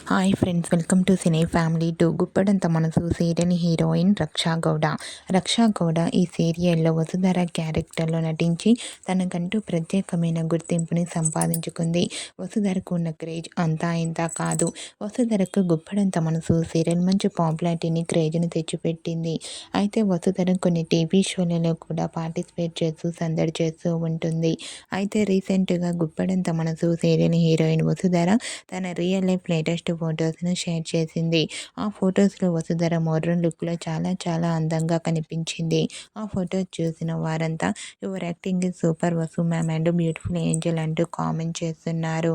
Hi friends welcome to cine family to Guppedantha మనసు serial heroine Raksha Gowda Raksha Gowda ఈ సీరియల్లో వసుధర క్యారెక్టర్లో నటించి తనకంటూ ప్రత్యేకమైన గుర్తింపుని సంపాదించుకుంది. వసుధరకు ఉన్న క్రేజ్ అంతా ఇంత కాదు. వసుధరకు గుప్పడంత మనసు సీరియల్ మంచి పాపులారిటీని క్రేజ్ని తెచ్చిపెట్టింది. అయితే వసుధర కొన్ని టీవీ షోలలో కూడా పార్టిసిపేట్ చేస్తూ సందడి చేస్తూ ఉంటుంది. అయితే రీసెంట్గా గుప్పడంత మనసు సీరియల్ హీరోయిన్ వసుధర తన రియల్ లైఫ్ లేటెస్ట్ ఫొటోస్ను షేర్ చేసింది. ఆ ఫొటోస్లో వసుధర మోడ్రన్ లుక్లో చాలా చాలా అందంగా కనిపించింది. ఆ ఫొటోస్ చూసిన వారంతా your acting is super Vasu ma'am and beautiful angel అంటూ కామెంట్ చేస్తున్నారు.